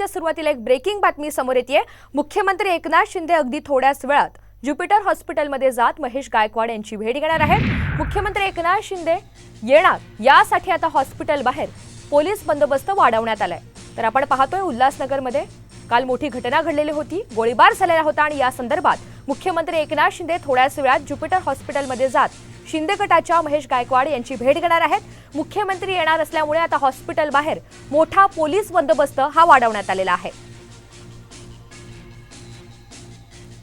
बुलेटिनच्या सुरुवातीला एक ब्रेकिंग बातमी समोर येते मुख्यमंत्री एकनाथ शिंदे अगदी थोड्याच वेळात ज्युपिटर हॉस्पिटलमध्ये जात महेश गायकवाड यांची भेट घेणार आहेत. मुख्यमंत्री एकनाथ शिंदे येणार यासाठी आता हॉस्पिटल बाहेर. पोलीस बंदोबस्त वाढवण्यात आलाय. तर आपण पाहतोय उल्हासनगरमध्ये काल मोठी घटना घडलेली होती. गोळीबार झालेला होता आणि या संदर्भात मुख्यमंत्री एकनाथ शिंदे थोड्याच वेळात ज्युपिटर हॉस्पिटलमध्ये जात शिंदे गटाच्या महेश गायकवाड यांची भेट घेणार आहेत. मुख्यमंत्री येणार असल्यामुळे आता हॉस्पिटल बाहेर मोठा पोलीस बंदोबस्त हा वाढवण्यात आलेला आहे.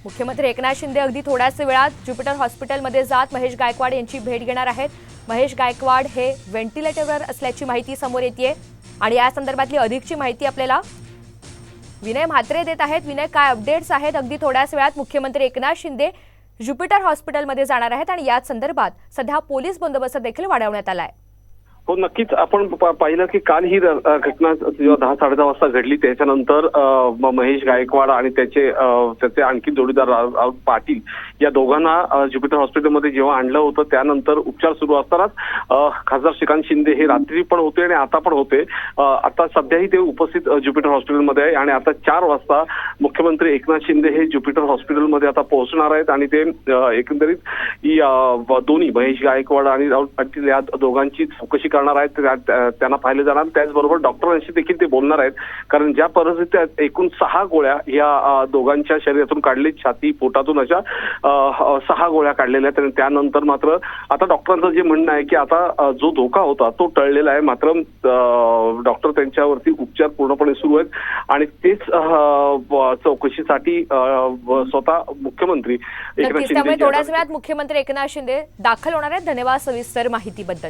मुख्यमंत्री एकनाथ शिंदे अगदी थोड्याच वेळात ज्युपिटर हॉस्पिटलमध्ये जात महेश गायकवाड यांची भेट घेणार आहेत. महेश गायकवाड हे व्हेंटिलेटरवर असल्याची माहिती समोर येते आणि या संदर्भातली अधिकची माहिती आपल्याला विनय म्हात्रे देत आहेत. विनय काय अपडेट्स आहेत? अगदी थोड्याच वेळात मुख्यमंत्री एकनाथ शिंदे ज्युपिटर हॉस्पिटलमध्ये जाणार आहेत आणि याच संदर्भात सध्या पोलीस बंदोबस्त देखील वाढवण्यात आलाय हो नक्कीच. आपण प- पाहिलं की काल ही र- घटना जेव्हा दहा साडे दहा वाजता घडली त्याच्यानंतर म- महेश गायकवाड आणि त्याचे त्याचे आणखी जोडीदार रा- पाटील या दोघांना ज्युपिटर हॉस्पिटलमध्ये जेव्हा आणलं होतं त्यानंतर उपचार सुरू असतानाच खासदार श्रीकांत शिंदे हे रात्री पण होते आणि आता पण होते. आता सध्याही ते उपस्थित ज्युपिटर हॉस्पिटलमध्ये आहे आणि आता चार वाजता मुख्यमंत्री एकनाथ शिंदे हे ज्युपिटर हॉस्पिटलमध्ये आता पोहोचणार आहेत आणि ते एकंदरीत दोन्ही महेश गायकवाड आणि राऊत पाटील या दोघांची चौकशी करणार आहेत त्या- त्या- त्यांना पाहिले जाणार. त्याचबरोबर डॉक्टरांशी देखील ते बोलणार आहेत. कारण ज्या परिस्थितीत एकूण सहा गोळ्या या दोघांच्या शरीरातून काढली छाती पोटातून अशा सहा गोळ्या काढलेल्या आहेत. आणि त्यानंतर मात्र आता डॉक्टरांचं जे म्हणणं आहे की आता जो धोका होता तो टळलेला आहे. मात्र डॉक्टर त्यांच्यावरती उपचार पूर्णपणे सुरू आहेत. आणि तेच चौकशीसाठी स्वतः मुख्यमंत्री एकनाथ शिंदे थोड्याच वेळात मुख्यमंत्री एकनाथ शिंदे दाखल होणार आहेत. धन्यवाद सविस्तर माहितीबद्दल.